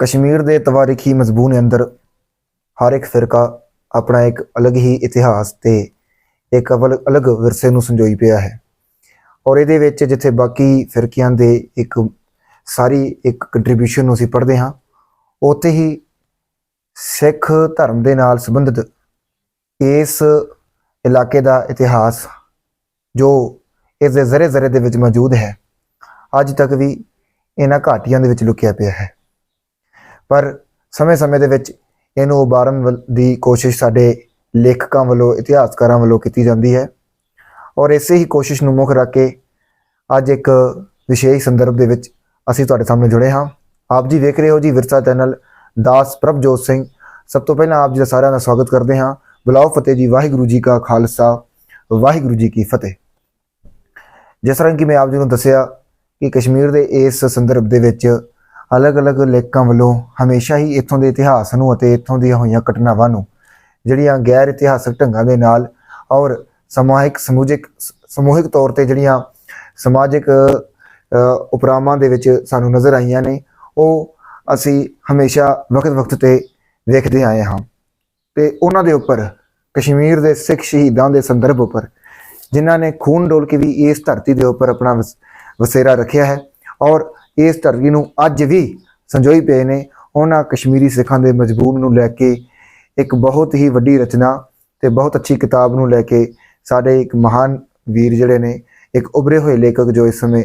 ਕਸ਼ਮੀਰ ਦੇ ਤਵਾਰੀਖੀ ਮਜ਼ਬੂਨ ਅੰਦਰ ਹਰ ਇੱਕ ਫਿਰਕਾ ਆਪਣਾ ਇੱਕ ਅਲੱਗ ਹੀ ਇਤਿਹਾਸ ਤੇ ਇੱਕ ਅਵਲ- ਅਲੱਗ ਵਿਰਸੇ ਨੂੰ ਸੰਜੋਈ ਪਿਆ ਹੈ। ਔਰ ਇਹਦੇ ਵਿੱਚ ਜਿੱਥੇ ਬਾਕੀ ਫਿਰਕਿਆਂ ਦੇ ਇੱਕ ਸਾਰੀ ਇੱਕ ਕੰਟਰੀਬਿਊਸ਼ਨ ਨੂੰ ਅਸੀਂ ਪੜ੍ਹਦੇ ਹਾਂ, ਉੱਥੇ ਹੀ ਸਿੱਖ ਧਰਮ ਦੇ ਨਾਲ ਸੰਬੰਧਿਤ ਇਸ ਇਲਾਕੇ ਦਾ ਇਤਿਹਾਸ ਜੋ ਇਸ ਦੇ ਜ਼ਰੇ ਜ਼ਰੇ ਦੇ ਵਿੱਚ ਮੌਜੂਦ ਹੈ, ਅੱਜ ਤੱਕ ਵੀ ਇਹਨਾਂ ਘਾਟੀਆਂ ਦੇ ਵਿੱਚ ਲੁਕਿਆ ਪਿਆ ਹੈ। ਪਰ ਸਮੇਂ-ਸਮੇਂ ਦੇ ਵਿੱਚ ਇਹਨੂੰ ਉਭਾਰਨ ਵੱਲ- ਦੀ ਕੋਸ਼ਿਸ਼ ਸਾਡੇ ਲੇਖਕਾਂ ਵੱਲੋਂ, ਇਤਿਹਾਸਕਾਰਾਂ ਵੱਲੋਂ ਕੀਤੀ ਜਾਂਦੀ ਹੈ। ਔਰ ਇਸੇ ਹੀ ਕੋਸ਼ਿਸ਼ ਨੂੰ ਮੁੱਖ ਰੱਖ ਕੇ ਅੱਜ ਇੱਕ ਵਿਸ਼ੇਸ਼ ਸੰਦਰਭ ਦੇ ਵਿੱਚ ਅਸੀਂ ਤੁਹਾਡੇ ਸਾਹਮਣੇ ਜੁੜੇ ਹਾਂ। ਆਪ ਜੀ ਵੇਖ ਰਹੇ ਹੋ ਜੀ ਵਿਰਸਾ ਚੈਨਲ ਦਾਸ ਪ੍ਰਭਜੋਤ ਸਿੰਘ। ਸਭ ਤੋਂ ਪਹਿਲਾਂ ਆਪ ਜੀ ਦਾ ਸਾਰਿਆਂ ਦਾ ਸਵਾਗਤ ਕਰਦੇ ਹਾਂ। ਬੁਲਾਓ ਫਤਿਹ ਜੀ, ਵਾਹਿਗੁਰੂ ਜੀ ਕਾ ਖਾਲਸਾ, ਵਾਹਿਗੁਰੂ ਜੀ ਕੀ ਫਤਿਹ। ਜਿਸ ਤਰ੍ਹਾਂ ਕਿ ਮੈਂ ਆਪ ਜੀ ਨੂੰ ਦੱਸਿਆ ਕਿ ਕਸ਼ਮੀਰ ਦੇ ਇਸ ਸੰਦਰਭ ਦੇ ਵਿੱਚ ਅਲੱਗ-ਅਲੱਗ ਲੇਖਕਾਂ ਵੱਲੋਂ ਹਮੇਸ਼ਾ ਹੀ ਇੱਥੋਂ ਦੇ ਇਤਿਹਾਸ ਨੂੰ ਅਤੇ ਇੱਥੋਂ ਦੀਆਂ ਹੋਈਆਂ ਘਟਨਾਵਾਂ ਨੂੰ ਜਿਹੜੀਆਂ ਗੈਰ ਇਤਿਹਾਸਕ ਢੰਗਾਂ ਦੇ ਨਾਲ ਔਰ ਸਮਾਜਿਕ ਸਮੂਹਿਕ ਸਮੂਹਿਕ ਤੌਰ ਤੇ ਜਿਹੜੀਆਂ ਸਮਾਜਿਕ ਅ, ਉਪਰਾਵਾਂ ਦੇ ਵਿੱਚ ਸਾਨੂੰ ਨਜ਼ਰ ਆਈਆਂ ਨੇ ਉਹ ਅਸੀਂ ਹਮੇਸ਼ਾ ਵਕਤ-ਵਕਤ ਤੇ ਵੇਖਦੇ ਆਏ ਹਾਂ। ਤੇ ਉਹਨਾਂ ਦੇ ਉੱਪਰ ਕਸ਼ਮੀਰ ਦੇ ਸਿੱਖ ਸ਼ਹੀਦਾਂ ਦੇ ਸੰਦਰਭ ਉੱਪਰ ਜਿਨ੍ਹਾਂ ਨੇ ਖੂਨ ਡੋਲ ਕੇ ਵੀ ਇਸ ਧਰਤੀ ਦੇ ਉੱਪਰ ਆਪਣਾ ਵਸ- ਵਸੇਰਾ ਰੱਖਿਆ ਹੈ ਔਰ ਇਸ ਧਰਤੀ ਨੂੰ ਅੱਜ ਵੀ ਸੰਜੋਈ ਪਏ ਨੇ। ਉਹਨਾਂ ਕਸ਼ਮੀਰੀ ਸਿੱਖਾਂ ਦੇ ਮਜਬੂਰ ਨੂੰ ਲੈ ਕੇ ਇੱਕ ਬਹੁਤ ਹੀ ਵੱਡੀ ਰਚਨਾ ਤੇ ਬਹੁਤ ਅੱਛੀ ਕਿਤਾਬ ਨੂੰ ਲੈ ਕੇ ਸਾਡੇ ਇੱਕ ਮਹਾਨ ਵੀਰ ਜਿਹੜੇ ਨੇ ਇੱਕ ਉਭਰੇ ਹੋਏ ਲੇਖਕ ਜੋ ਇਸ ਸਮੇਂ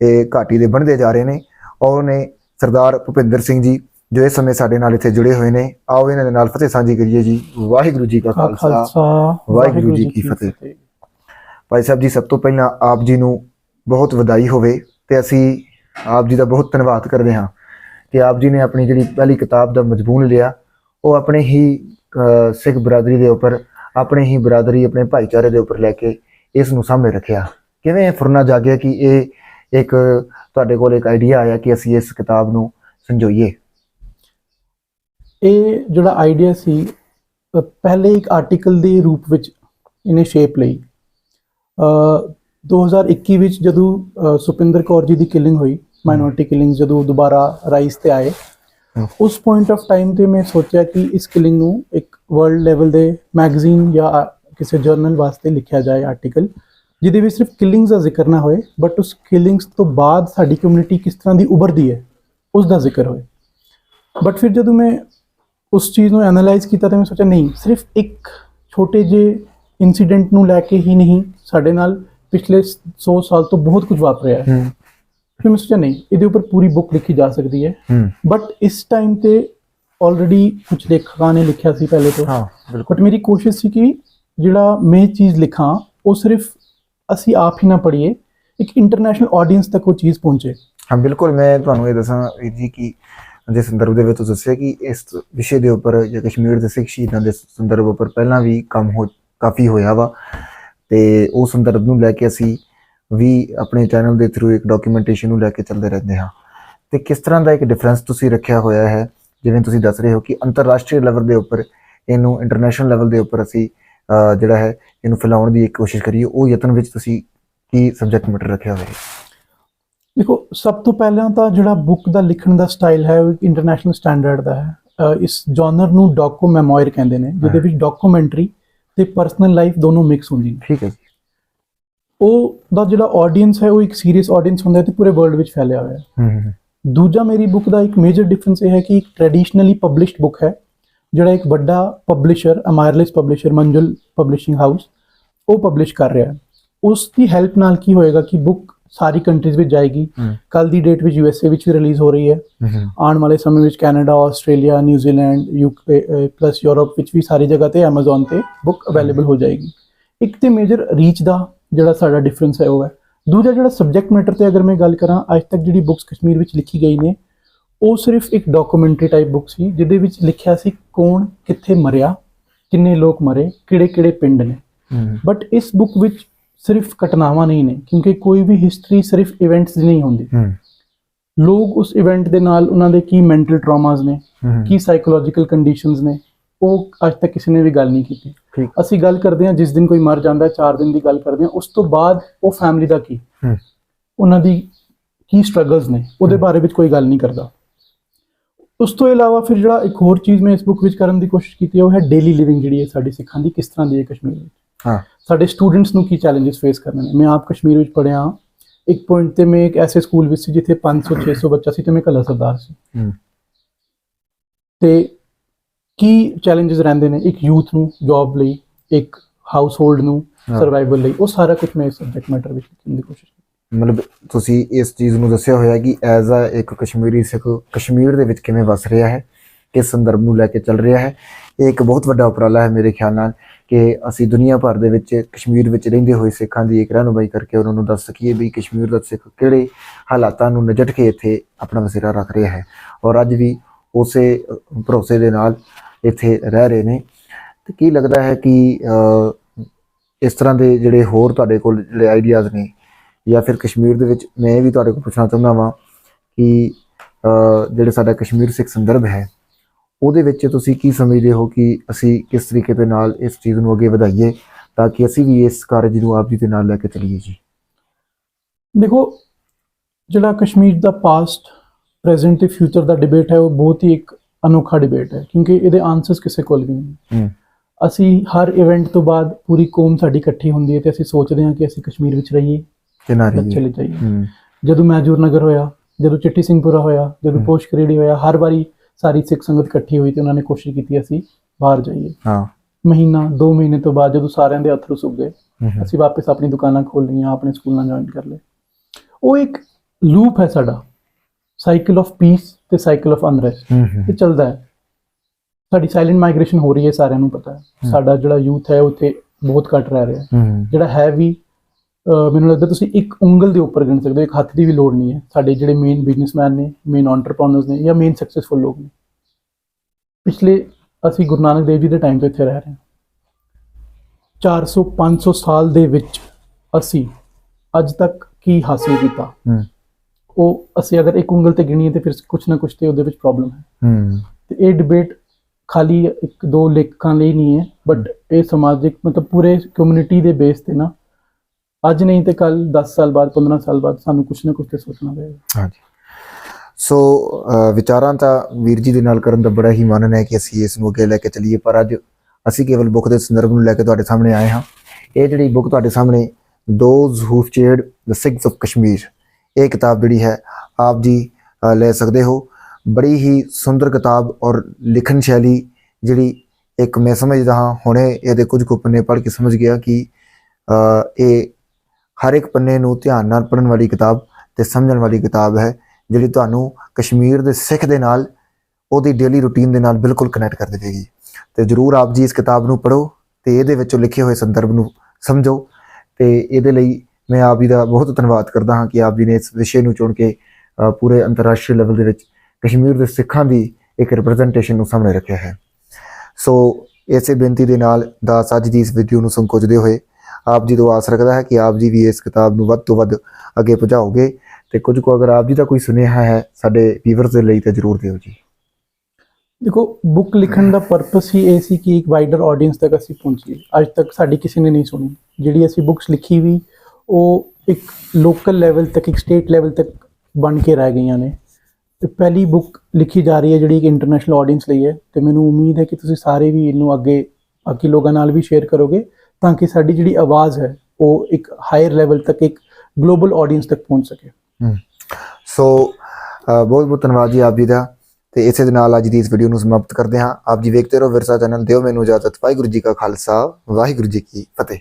ਇਹ ਘਾਟੀ ਦੇ ਬਣਦੇ ਜਾ ਰਹੇ ਨੇ ਔਰ ਨੇ ਸਰਦਾਰ ਭੁਪਿੰਦਰ ਸਿੰਘ ਜੀ ਜੋ ਇਸ ਸਮੇਂ ਸਾਡੇ ਨਾਲ ਇੱਥੇ ਜੁੜੇ ਹੋਏ ਨੇ। ਆਓ ਇਹਨਾਂ ਦੇ ਨਾਲ ਫਤਿਹ ਸਾਂਝੀ ਕਰੀਏ ਜੀ। ਵਾਹਿਗੁਰੂ ਜੀ ਕਾ ਖਾਲਸਾ। ਵਾਹਿਗੁਰੂ ਜੀ ਕੀ ਫਤਿਹ। ਭਾਈ ਸਾਹਿਬ ਜੀ ਸਭ ਤੋਂ ਪਹਿਲਾਂ ਆਪ ਜੀ ਨੂੰ ਬਹੁਤ ਵਧਾਈ ਹੋਵੇ ਤੇ ਅਸੀਂ ਆਪ ਜੀ ਦਾ ਬਹੁਤ ਧੰਨਵਾਦ ਕਰਦੇ ਹਾਂ ਕਿ ਆਪ ਜੀ ਨੇ ਆਪਣੀ ਜਿਹੜੀ ਪਹਿਲੀ ਕਿਤਾਬ ਦਾ ਮਜ਼ਮੂਨ ਲਿਆ, ਉਹ ਆਪਣੇ ਹੀ ਸਿੱਖ ਬਰਾਦਰੀ ਦੇ ਉੱਪਰ, ਆਪਣੇ ਹੀ ਬਰਾਦਰੀ, ਆਪਣੇ ਭਾਈਚਾਰੇ ਦੇ ਉੱਪਰ ਲੈ ਕੇ ਇਸ ਨੂੰ ਸਾਹਮਣੇ ਰੱਖਿਆ। ਕਿਵੇਂ ਫੁਰਨਾ ਜਾਗਿਆ ਕਿ ਇਹ ਇੱਕ ਤੁਹਾਡੇ ਕੋਲ ਇੱਕ ਆਈਡੀਆ ਆਇਆ ਕਿ ਅਸੀਂ ਇਸ ਕਿਤਾਬ ਨੂੰ ਸੰਜੋਈਏ? ਇਹ ਜਿਹੜਾ ਆਈਡੀਆ ਸੀ ਪਹਿਲੇ ਇੱਕ ਆਰਟੀਕਲ ਦੇ ਰੂਪ ਵਿੱਚ ਇਹਨੇ ਸ਼ੇਪ ਲਈ। 2021 ਵਿੱਚ ਜਦੋਂ ਸੁਪਿੰਦਰ ਕੌਰ ਜੀ ਦੀ ਕਿਲਿੰਗ ਹੋਈ ਮਾਈਨੋਰਿਟੀ ਕਿਲਿੰਗ ਜਦੋਂ ਦੁਬਾਰਾ ਰਾਈਸ ਤੇ ਆਏ। ਉਸ ਪੁਆਇੰਟ ਆਫ ਟਾਈਮ ਤੇ ਮੈਂ ਸੋਚਿਆ ਕਿ ਇਸ ਕਿਲਿੰਗ ਨੂੰ ਇੱਕ ਵਰਲਡ ਲੈਵਲ ਦੇ ਮੈਗਜ਼ੀਨ ਜਾਂ ਕਿਸੇ ਜਰਨਲ ਵਾਸਤੇ ਲਿਖਿਆ ਜਾਏ ਆਰਟੀਕਲ ਜਿਹਦੇ ਵਿੱਚ ਸਿਰਫ ਕਿਲਿੰਗਸ ਦਾ ਜ਼ਿਕਰ ਨਾ ਹੋਏ ਬਟ ਉਸ ਕਿਲਿੰਗਸ ਤੋਂ ਬਾਅਦ ਸਾਡੀ ਕਮਿਊਨਿਟੀ ਕਿਸ ਤਰ੍ਹਾਂ ਦੀ ਉਭਰਦੀ ਹੈ ਉਸ ਦਾ ਜ਼ਿਕਰ ਹੋਏ ਬਟ ਫਿਰ ਜਦੋਂ ਮੈਂ ਉਸ ਚੀਜ਼ ਨੂੰ ਐਨਾਲਾਈਜ਼ ਕੀਤਾ ਤਾਂ ਮੈਂ ਸੋਚਿਆ ਨਹੀਂ ਸਿਰਫ ਇੱਕ ਛੋਟੇ ਜਿਹੇ ਇਨਸੀਡੈਂਟ ਨੂੰ ਲੈ ਕੇ ਹੀ ਨਹੀਂ ਸਾਡੇ ਨਾਲ ਪਿਛਲੇ 100 ਸਾਲ ਤੋਂ ਬਹੁਤ ਕੁਝ ਵਾਪਰਿਆ ਹੈ। ਹੂੰ। ਫਿਰ ਮੈਂ ਸੋਚਿਆ ਨਹੀਂ ਇਹਦੇ ਉੱਪਰ ਪੂਰੀ ਬੁੱਕ ਲਿਖੀ ਜਾ ਸਕਦੀ ਹੈ। ਬਟ ਇਸ ਟਾਈਮ ਤੇ ਆਲਰੇਡੀ ਕੁਝ ਲੇਖਕਾਂ ਨੇ ਲਿਖਿਆ ਸੀ ਪਹਿਲੇ ਤੋਂ। ਹਾਂ ਬਿਲਕੁਲ। ਬਟ ਮੇਰੀ ਕੋਸ਼ਿਸ਼ ਸੀ ਕਿ ਜਿਹੜਾ ਮੈਂ ਚੀਜ਼ ਲਿਖਾਂ ਉਹ ਸਿਰਫ ਅਸੀਂ ਆਪ ਹੀ ਨਾ ਪੜ੍ਹੀਏ ਇੱਕ ਇੰਟਰਨੈਸ਼ਨਲ ਆਡੀਅנס ਤੱਕ ਉਹ ਚੀਜ਼ ਪਹੁੰਚੇ। ਹਾਂ ਬਿਲਕੁਲ ਮੈਂ ਤੁਹਾਨੂੰ ਇਹ ਦੱਸਾਂ ਜੀ ਕਿ ਦੇ ਸੰਦਰਭ ਦੇ ਵਿੱਚ ਤੁਸੀਂ ਦੱਸਿਆ ਕਿ ਇਸ ਵਿਸ਼ੇ ਦੇ ਉੱਪਰ ਜਾਂ ਕਸ਼ਮੀਰ ਦੇ ਸਿੱਖ ਸ਼ਹੀਦਾਂ ਦੇ ਸੰਦਰਭ ਉੱਪਰ ਪਹਿਲਾਂ ਵੀ ਕੰਮ ਹੋ ਕਾਫੀ ਹੋਇਆ ਵਾ। ਤੇ ਉਹ ਸੰਦਰਭ ਨੂੰ ਲੈ ਕੇ ਅਸੀਂ ਵੀ ਆਪਣੇ ਚੈਨਲ ਦੇ ਥਰੂ ਇੱਕ ਡਾਕੂਮੈਂਟੇਸ਼ਨ ਨੂੰ ਲੈ ਕੇ ਚੱਲਦੇ ਰਹਿੰਦੇ ਹਾਂ। ਤੇ ਕਿਸ ਤਰ੍ਹਾਂ ਦਾ ਇੱਕ ਡਿਫਰੈਂਸ ਤੁਸੀਂ ਰੱਖਿਆ ਹੋਇਆ ਹੈ ਜਿਵੇਂ ਤੁਸੀਂ ਦੱਸ ਰਹੇ ਹੋ ਕਿ ਅੰਤਰਰਾਸ਼ਟਰੀ ਲੈਵਲ ਦੇ ਉੱਪਰ ਇਹਨੂੰ ਇੰਟਰਨੈਸ਼ਨਲ ਲੈਵਲ ਦੇ ਉੱਪਰ ਅਸੀਂ ਜਿਹੜਾ ਹੈ ਇਹਨੂੰ ਫੈਲਾਉਣ ਦੀ ਇੱਕ ਕੋਸ਼ਿਸ਼ ਕਰੀਏ। ਉਹ ਯਤਨ ਵਿੱਚ ਤੁਸੀਂ ਕੀ ਸਬਜੈਕਟ ਮੈਟਰ ਰੱਖਿਆ ਹੋਇਆ ਹੈ? ਦੇਖੋ ਸਭ ਤੋਂ ਪਹਿਲਾਂ ਤਾਂ ਜਿਹੜਾ ਬੁੱਕ ਦਾ ਲਿਖਣ ਦਾ ਸਟਾਈਲ ਹੈ ਉਹ ਇੰਟਰਨੈਸ਼ਨਲ ਸਟੈਂਡਰਡ ਦਾ ਹੈ। ਇਸ ਜਨਰ ਨੂੰ ਡਾਕੂ ਮੈਮੋਇਰ ਕਹਿੰਦੇ ਨੇ ਜਿਹਦੇ ਵਿੱਚ ਡਾਕੂਮੈਂਟਰੀ ਤੇ ਪਰਸਨਲ ਲਾਈਫ ਦੋਨੋਂ ਮਿਕਸ ਹੁੰਦੀ ਠੀਕ ਹੈ ਉਹ ਦਾ ਜਿਹੜਾ ਆਡੀਅנס ਹੈ ਉਹ ਇੱਕ ਸੀਰੀਅਸ ਆਡੀਅנס ਹੁੰਦਾ ਤੇ ਪੂਰੇ ਵਰਲਡ ਵਿੱਚ ਫੈਲਿਆ ਹੋਇਆ ਹੈ। ਦੂਜਾ ਮੇਰੀ ਬੁੱਕ ਦਾ ਇੱਕ ਮੇਜਰ ਡਿਫਰੈਂਸ ਇਹ ਹੈ ਕਿ ਇੱਕ ਟ੍ਰੈਡੀਸ਼ਨਲੀ ਪਬਲਿਸ਼ਡ ਬੁੱਕ ਹੈ ਜਿਹੜਾ ਇੱਕ ਵੱਡਾ publisher Amaryllis publisher Manjul publishing house ਉਹ ਪਬਲਿਸ਼ ਕਰ ਰਿਹਾ ਹੈ। ਉਸ ਦੀ ਹੈਲਪ ਨਾਲ ਕੀ ਹੋਏਗਾ ਕਿ ਬੁੱਕ ਸਾਰੀ ਕੰਟਰੀਜ਼ ਵਿੱਚ ਜਾਏਗੀ। ਕੱਲ ਦੀ ਡੇਟ ਵਿੱਚ ਯੂਐਸਏ ਵਿੱਚ ਵੀ ਰਿਲੀਜ਼ ਹੋ ਰਹੀ ਹੈ। ਆਉਣ ਵਾਲੇ ਸਮੇਂ ਵਿੱਚ Canada Australia New Zealand UK plus Europe ਵਿੱਚ ਵੀ ਸਾਰੀ ਜਗ੍ਹਾ ਤੇ Amazon ਤੇ ਬੁੱਕ ਅਵੇਲੇਬਲ ਹੋ ਜਾਏਗੀ। ਇੱਕ ਤੇ ਮੇਜਰ ਰੀਚ ਦਾ ਜਿਹੜਾ ਸਾਡਾ ਡਿਫਰੈਂਸ ਹੈ ਉਹ ਹੈ। ਦੂਜਾ ਜਿਹੜਾ ਸਬਜੈਕਟ ਮੈਟਰ ਤੇ ਅਗਰ ਮੈਂ ਗੱਲ ਕਰਾਂ ਅੱਜ ਤੱਕ ਜਿਹੜੀ ਬੁੱਕਸ ਕਸ਼ਮੀਰ ਵਿੱਚ ਲਿਖੀ ਗਈ ਨੇ ਉਹ ਸਿਰਫ ਇੱਕ ਡਾਕੂਮੈਂਟਰੀ ਟਾਈਪ ਬੁੱਕ ਸੀ ਜਿਹਦੇ ਵਿੱਚ ਲਿਖਿਆ ਸੀ ਕੌਣ ਕਿੱਥੇ ਮਰਿਆ ਕਿੰਨੇ ਲੋਕ ਮਰੇ ਕਿਹੜੇ ਕਿਹੜੇ ਪਿੰਡ ਨੇ। ਬਟ ਇਸ ਬੁੱਕ ਵਿੱਚ ਸਿਰਫ ਘਟਨਾਵਾਂ ਨਹੀਂ ਨੇ ਕਿਉਂਕਿ ਕੋਈ ਵੀ ਹਿਸਟਰੀ ਸਿਰਫ ਇਵੈਂਟਸ ਦੀ ਨਹੀਂ ਹੁੰਦੀ। ਲੋਕ ਉਸ ਇਵੈਂਟ ਦੇ ਨਾਲ ਉਹਨਾਂ ਦੇ ਕੀ ਮੈਂਟਲ ਟਰਾਮਾਸ ਨੇ ਕੀ ਸਾਈਕੋਲੋਜੀਕਲ ਕੰਡੀਸ਼ਨਸ ਨੇ ਉਹ ਅੱਜ ਤੱਕ ਕਿਸੇ ਨੇ ਵੀ ਗੱਲ ਨਹੀਂ ਕੀਤੀ। ਅਸੀਂ ਗੱਲ ਕਰਦੇ ਹਾਂ ਜਿਸ ਦਿਨ ਕੋਈ ਮਰ ਜਾਂਦਾ ਹੈ 4 ਦਿਨ ਦੀ ਗੱਲ ਕਰਦੇ ਹਾਂ ਉਸ ਤੋਂ ਬਾਅਦ ਉਹ ਫੈਮਿਲੀ ਦਾ ਕੀ? ਉਹਨਾਂ ਦੀ ਕੀ ਸਟਰਗਲਸ ਨੇ ਉਹਦੇ ਬਾਰੇ ਵਿੱਚ ਕੋਈ ਗੱਲ ਨਹੀਂ ਕਰਦਾ। ਉਸ ਤੋਂ ਇਲਾਵਾ ਫਿਰ ਜਿਹੜਾ ਇੱਕ ਹੋਰ ਚੀਜ਼ ਮੈਂ ਇਸ ਬੁੱਕ ਵਿੱਚ ਕਰਨ ਦੀ ਕੋਸ਼ਿਸ਼ ਕੀਤੀ ਹੈ ਉਹ ਹੈ ਡੇਲੀ ਲਿਵਿੰਗ ਜਿਹੜੀ ਹੈ ਸਾਡੀ ਸਿੱਖਾਂ ਦੀ ਕਿਸ ਤਰ੍ਹਾਂ ਦੀ ਹੈ ਕਸ਼ਮੀਰ ਵਿੱਚ? ਹਾਂ। ਸਾਡੇ ਸਟੂਡੈਂਟਸ ਨੂੰ ਕੀ ਚੈਲੰਜਸ ਫੇਸ ਕਰਨੇ ਨੇ? ਮੈਂ ਆਪ ਕਸ਼ਮੀਰ ਵਿੱਚ ਪੜ੍ਹਿਆ ਹਾਂ। ਇੱਕ ਪੁਆਇੰਟ ਤੇ ਮੈਂ ਇੱਕ ਐਸੇ ਸਕੂਲ ਵਿੱਚ ਸੀ ਜਿੱਥੇ 500 600 ਬੱਚਾ ਸੀ ਤੇ ਮੈਂ ਕੱਲਾ ਸਰਦਾਰ ਸੀ। ਤੇ ਕੀ ਚੈਲੰਜਸ ਰਹਿੰਦੇ ਨੇ? ਇੱਕ ਯੂਥ ਨੂੰ ਜੌਬ ਲਈ ਇੱਕ ਹਾਊਸਹੋਲਡ ਨੂੰ। ਸਰਵਾਈਵਲ ਲਈ। ਉਹ ਸਾਰਾ ਕੁਝ ਮੈਂ ਇਸ ਸਬਜੈਕਟ ਮੈਟਰ ਵਿੱਚ ਲਿਖਣ ਦੀ ਕੋਸ਼ਿਸ਼ ਕੀਤੀ। ਮਤਲਬ ਤੁਸੀਂ ਇਸ ਚੀਜ਼ ਨੂੰ ਦੱਸਿਆ ਹੋਇਆ ਕਿ ਐਜ਼ ਅ ਇੱਕ ਕਸ਼ਮੀਰੀ ਸਿੱਖ ਕਸ਼ਮੀਰ ਦੇ ਵਿੱਚ ਕਿਵੇਂ ਵਸ ਰਿਹਾ ਹੈ ਕਿਸ ਸੰਦਰਭ ਨੂੰ ਲੈ ਕੇ ਚੱਲ ਰਿਹਾ ਹੈ। ਇਹ ਇੱਕ ਬਹੁਤ ਵੱਡਾ ਉਪਰਾਲਾ ਹੈ ਮੇਰੇ ਖਿਆਲ ਨਾਲ ਕਿ ਅਸੀਂ ਦੁਨੀਆ ਭਰ ਦੇ ਵਿੱਚ ਕਸ਼ਮੀਰ ਵਿੱਚ ਰਹਿੰਦੇ ਹੋਏ ਸਿੱਖਾਂ ਦੀ ਇੱਕ ਰਹਿਨੁਮਾਈ ਕਰਕੇ ਉਹਨਾਂ ਨੂੰ ਦੱਸ ਸਕੀਏ ਵੀ ਕਸ਼ਮੀਰ ਦਾ ਸਿੱਖ ਕਿਹੜੇ ਹਾਲਾਤਾਂ ਨੂੰ ਨਜਟ ਕੇ ਇੱਥੇ ਆਪਣਾ ਵਸੇਰਾ ਰੱਖ ਰਿਹਾ ਹੈ। ਔਰ ਅੱਜ ਵੀ ਉਸੇ ਭਰੋਸੇ ਦੇ ਨਾਲ ਇੱਥੇ ਰਹਿ ਰਹੇ ਨੇ। ਤੇ ਕੀ ਲੱਗਦਾ ਹੈ ਕਿ ਇਸ ਤਰ੍ਹਾਂ ਦੇ ਜਿਹੜੇ ਹੋਰ ਤੁਹਾਡੇ ਕੋਲ ਜਿਹੜੇ ਆਈਡੀਆਜ਼ ਨੇ ਜਾਂ ਫਿਰ ਕਸ਼ਮੀਰ ਦੇ ਵਿੱਚ ਮੈਂ ਇਹ ਵੀ ਤੁਹਾਡੇ ਕੋਲ ਪੁੱਛਣਾ ਚਾਹੁੰਦਾ ਵਾਂ ਕਿ ਜਿਹੜੇ ਸਾਡਾ ਕਸ਼ਮੀਰ ਸਿੱਖ ਸੰਦਰਭ ਹੈ ਉਹਦੇ ਵਿੱਚ ਤੁਸੀਂ ਕੀ ਸਮਝਦੇ ਹੋ ਕਿ ਅਸੀਂ ਕਿਸ ਤਰੀਕੇ ਦੇ ਨਾਲ ਇਸ ਚੀਜ਼ ਨੂੰ ਅੱਗੇ ਵਧਾਈਏ ਤਾਂ ਕਿ ਅਸੀਂ ਵੀ ਇਸ ਕਾਰਜ ਨੂੰ ਆਪ ਜੀ ਦੇ ਨਾਲ ਲੈ ਕੇ ਚੱਲੀਏ ਜੀ? ਦੇਖੋ ਜਿਹੜਾ ਕਸ਼ਮੀਰ ਦਾ ਪਾਸਟ ਪ੍ਰੈਜ਼ੈਂਟ ਤੇ ਫਿਊਚਰ ਦਾ ਡਿਬੇਟ ਹੈ ਉਹ ਬਹੁਤ ਹੀ ਇੱਕ ਅਨੋਖਾ ਡਿਬੇਟ ਹੈ ਕਿਉਂਕਿ ਇਹਦੇ ਆਨਸਰਸ ਕਿਸੇ ਕੋਲ ਵੀ ਨਹੀਂ। ਅਸੀਂ ਹਰ ਇਵੈਂਟ ਤੋਂ ਬਾਅਦ ਪੂਰੀ ਕੌਮ ਸਾਡੀ ਇਕੱਠੀ ਹੁੰਦੀ ਹੈ ਤੇ ਅਸੀਂ ਸੋਚਦੇ ਹਾਂ ਕਿ ਅਸੀਂ ਕਸ਼ਮੀਰ ਵਿੱਚ ਰਹੀਏ ਕਿ ਨਾ ਰਹੀਏ। ਚਲੇ ਜਾਈਏ। ਜਦੋਂ ਮੈਜੂਰ ਨਗਰ ਹੋਇਆ ਜਦੋਂ ਚਿੱਟੀ ਸਿੰਘਪੁਰਾ ਹੋਇਆ ਜਦੋਂ। ਪੋਸ਼ ਕਰੇੜੀ ਹੋਇਆ ਹਰ ਵਾਰੀ ਸਾਰੀ ਸਿੱਖ ਸੰਗਤ ਇਕੱਠੀ ਹੋਈ ਤੇ ਉਹਨਾਂ ਨੇ ਕੋਸ਼ਿਸ਼ ਕੀਤੀ ਅਸੀਂ ਬਾਹਰ ਜਾਈਏ। ਹਾਂ। ਮਹੀਨਾ 2 ਮਹੀਨੇ ਤੋਂ ਬਾਅਦ ਜਦੋਂ ਸਾਰਿਆਂ ਦੇ ਅਥਰੂ ਸੁੱਕ ਗਏ ਅਸੀਂ ਵਾਪਸ ਆਪਣੀ ਦੁਕਾਨਾਂ ਖੋਲ ਲਈਆਂ ਆਪਣੇ ਸਕੂਲਾਂ ਜੁਆਇਨ ਕਰ ਲਏ। ਉਹ ਇੱਕ ਲੂਪ ਹੈ ਸਾਡਾ ਸਾਈਕਲ ਆਫ ਪੀਸ ਤੇ ਸਾਈਕਲ ਆਫ ਅਨਰੈਸਟ ਇਹ ਚੱਲਦਾ ਹੈ। ਸਾਡੀ ਸਾਇਲੈਂਟ ਮਾਈਗ੍ਰੇਸ਼ਨ ਹੋ ਰਹੀ ਹੈ ਸਾਰਿਆਂ ਨੂੰ ਪਤਾ ਹੈ। ਸਾਡਾ ਜਿਹੜਾ ਯੂਥ ਹੈ ਉਹ ਉੱਥੇ ਬਹੁਤ ਘੱਟ ਰਹਿ ਰਿਹਾ ਜਿਹੜਾ ਹੈ ਵੀ ਮੈਨੂੰ ਲੱਗਦਾ ਤੁਸੀਂ ਇੱਕ ਉਂਗਲ ਦੇ ਉੱਪਰ ਗਿਣ ਸਕਦੇ ਹੋ ਇੱਕ ਹੱਥ ਦੀ ਵੀ ਲੋੜ ਨਹੀਂ ਹੈ। ਸਾਡੇ ਜਿਹੜੇ ਮੇਨ ਬਿਜ਼ਨਸਮੈਨ ਨੇ ਮੇਨ ਐਂਟਰਪ੍ਰੈਨਰਸ ਨੇ ਜਾਂ ਮੇਨ ਸਕਸੈਸਫੁਲ ਲੋਕ ਨੇ। ਪਿਛਲੇ ਅਸੀਂ ਗੁਰੂ ਨਾਨਕ ਦੇਵ ਜੀ ਦੇ ਟਾਈਮ ਤੋਂ ਇੱਥੇ ਰਹਿ ਰਹੇ ਹਾਂ। 400 500 ਸਾਲ ਦੇ ਵਿੱਚ ਅਸੀਂ ਅੱਜ ਤੱਕ ਕੀ ਹਾਸਿਲ ਕੀਤਾ? ਉਹ ਅਸੀਂ ਅਗਰ ਇੱਕ ਉਂਗਲ ਤੇ ਗਿਣੀਏ ਤੇ ਫਿਰ ਕੁਛ ਨਾ ਕੁਛ ਤੇ ਉਹਦੇ ਵਿੱਚ ਪ੍ਰੋਬਲਮ ਹੈ। ਹੂੰ, ਤੇ ਇਹ ਡਿਬੇਟ ਖਾਲੀ ਇੱਕ ਦੋ ਲੇਖਕਾਂ ਲਈ ਨਹੀਂ ਹੈ ਬਟ ਇਹ ਸਮਾਜਿਕ ਮਤਲਬ ਪੂਰੇ ਕਮਿਊਨਿਟੀ ਦੇ ਬੇਸ ਤੇ ਨਾ ਅੱਜ ਨਹੀਂ ਤੇ ਕੱਲ 10 ਸਾਲ ਬਾਅਦ 15 ਸਾਲ ਬਾਅਦ ਸਾਨੂੰ ਕੁਛ ਨਾ ਕੁਛ ਤੇ ਸੋਚਣਾ ਪਏਗਾ। ਹਾਂਜੀ। ਸੋ ਵਿਚਾਰਾਂ ਤਾਂ ਵੀਰ ਜੀ ਦੇ ਨਾਲ ਕਰਨ ਦਾ ਬੜਾ ਹੀ ਮਨ ਹੈ ਕਿ ਅਸੀਂ ਇਸ ਨੂੰ ਅੱਗੇ ਲੈ ਕੇ ਚੱਲੀਏ, ਪਰ ਅੱਜ ਅਸੀਂ ਕੇਵਲ ਬੁੱਕ ਦੇ ਸੰਦਰਭ ਨੂੰ ਲੈ ਕੇ ਤੁਹਾਡੇ ਸਾਹਮਣੇ ਆਏ ਹਾਂ। ਇਹ ਜਿਹੜੀ ਬੁੱਕ ਤੁਹਾਡੇ ਸਾਹਮਣੇ those who chaired the Sikhs of Kashmir ਇਹ ਕਿਤਾਬ ਜਿਹੜੀ ਹੈ, ਆਪ ਜੀ ਲੈ ਸਕਦੇ ਹੋ। ਬੜੀ ਹੀ ਸੁੰਦਰ ਕਿਤਾਬ ਔਰ ਲਿਖਣ ਸ਼ੈਲੀ ਜਿਹੜੀ ਇੱਕ ਮੈਂ ਸਮਝਦਾ ਹਾਂ, ਹੁਣੇ ਇਹਦੇ ਕੁਝ ਕੁ ਪੰਨੇ ਪੜ੍ਹ ਕੇ ਸਮਝ ਗਿਆ ਕਿ ਇਹ ਹਰ ਇੱਕ ਪੰਨੇ ਨੂੰ ਧਿਆਨ ਨਾਲ ਪੜ੍ਹਨ ਵਾਲੀ ਕਿਤਾਬ ਤੇ ਸਮਝਣ ਵਾਲੀ ਕਿਤਾਬ ਹੈ, ਜਿਹੜੀ ਤੁਹਾਨੂੰ ਕਸ਼ਮੀਰ ਦੇ ਸਿੱਖ ਦੇ ਨਾਲ, ਉਹਦੀ ਡੇਲੀ ਰੁਟੀਨ ਦੇ ਨਾਲ ਬਿਲਕੁਲ ਕਨੈਕਟ ਕਰ ਦੇਵੇਗੀ। ਤੇ ਜਰੂਰ ਆਪ ਜੀ ਇਸ ਕਿਤਾਬ ਨੂੰ ਪੜ੍ਹੋ ਤੇ ਇਹਦੇ ਵਿੱਚੋਂ ਲਿਖੇ ਹੋਏ ਸੰਦਰਭ ਨੂੰ ਸਮਝੋ। ਤੇ ਇਹਦੇ ਲਈ ਮੈਂ ਆਪ ਜੀ ਦਾ ਬਹੁਤ ਧੰਨਵਾਦ ਕਰਦਾ ਹਾਂ ਕਿ ਆਪ ਜੀ ਨੇ ਇਸ ਵਿਸ਼ੇ ਨੂੰ ਚੁਣ ਕੇ ਪੂਰੇ ਅੰਤਰਰਾਸ਼ਟਰੀ ਲੈਵਲ ਦੇ ਵਿੱਚ ਕਸ਼ਮੀਰ ਦੇ ਸਿੱਖਾਂ ਦੀ ਇੱਕ ਰਿਪਰੈਜ਼ੈਂਟੇਸ਼ਨ ਨੂੰ ਸਾਹਮਣੇ ਰੱਖਿਆ ਹੈ। ਸੋ ਇਸੇ ਬੇਨਤੀ ਦੇ ਨਾਲ ਦਾਸ ਅੱਜ ਦੀ ਇਸ ਵੀਡੀਓ ਨੂੰ ਸੰਕੋਚਦੇ ਹੋਏ ਆਪ ਜੀ ਤੋਂ ਆਸ ਰੱਖਦਾ ਹੈ ਕਿ ਆਪ ਜੀ ਵੀ ਇਸ ਕਿਤਾਬ ਨੂੰ ਵੱਧ ਤੋਂ ਵੱਧ ਅੱਗੇ ਪਹੁੰਚਾਓਗੇ। ਤੇ ਕੁਝ ਕੋ ਅਗਰ ਆਪ ਜੀ ਦਾ ਕੋਈ ਸੁਨੇਹਾ ਹੈ, ਸਾਡੇ ਵੀਵਰਸ ਦੇ ਲਈ ਤਾਂ ਜਰੂਰ ਦਿਓ ਜੀ। ਦੇਖੋ ਬੁੱਕ ਲਿਖਣ ਦਾ ਪਰਪਸ ਹੀ ਇਹ ਸੀ ਕਿ ਇੱਕ ਵਾਈਡਰ ਆਡੀਅנס ਤੱਕ ਅਸੀਂ ਪਹੁੰਚੀਏ। ਅੱਜ ਤੱਕ ਸਾਡੀ ਕਿਸੇ ਨੇ ਨਹੀਂ ਸੁਣੀ। ਜਿਹੜੀ ਅਸੀਂ ਬੁੱਕਸ ਲਿਖੀ ਵੀ, ਉਹ ਇੱਕ ਲੋਕਲ ਲੈਵਲ ਤੱਕ, ਇੱਕ ਸਟੇਟ ਲੈਵਲ ਤੱਕ ਬਣ ਕੇ ਰਹਿ ਗਈਆਂ ਨੇ। ਤੇ ਪਹਿਲੀ ਬੁੱਕ ਲਿਖੀ ਜਾ ਰਹੀ ਹੈ, ਜਿਹੜੀ ਇੱਕ ਇੰਟਰਨੈਸ਼ਨਲ ਆਡੀਅנס ਲਈ ਹੈ। ਤੇ ਮੈਨੂੰ ਉਮੀਦ ਹੈ ਕਿ ਤੁਸੀਂ ਸਾਰੇ ਵੀ ਇਹਨੂੰ ਅੱਗੇ ਬਾਕੀ ਲੋਕਾਂ ਨਾਲ ਵੀ ਸ਼ੇਅਰ ਕਰੋਗੇ। ਤਾਂ ਕਿ ਸਾਡੀ ਜਿਹੜੀ ਆਵਾਜ਼ ਹੈ, ਉਹ ਇੱਕ ਹਾਇਰ ਲੈਵਲ ਤੱਕ, ਇੱਕ ਗਲੋਬਲ ਆਡੀਅנס ਤੱਕ ਪਹੁੰਚ ਸਕੇ। ਸੋ ਬਹੁਤ ਬਹੁਤ ਧੰਨਵਾਦ ਜੀ ਆਪ ਜੀ ਦਾ। ਤੇ ਇਸੇ ਦੇ ਨਾਲ ਅੱਜ ਦੀ ਇਸ ਵੀਡੀਓ ਨੂੰ ਸਮਾਪਤ ਕਰਦੇ ਹਾਂ। ਆਪ ਜੀ ਵੇਖਦੇ ਰਹੋ ਵਿਰਸਾ ਚੈਨਲ, ਦਿਓ ਮੈਨੂੰ ਇਜਾਜ਼ਤ। ਵਾਹਿਗੁਰੂ ਜੀ ਕਾ ਖਾਲਸਾ, ਵਾਹਿਗੁਰੂ ਜੀ ਕੀ ਫਤਿਹ।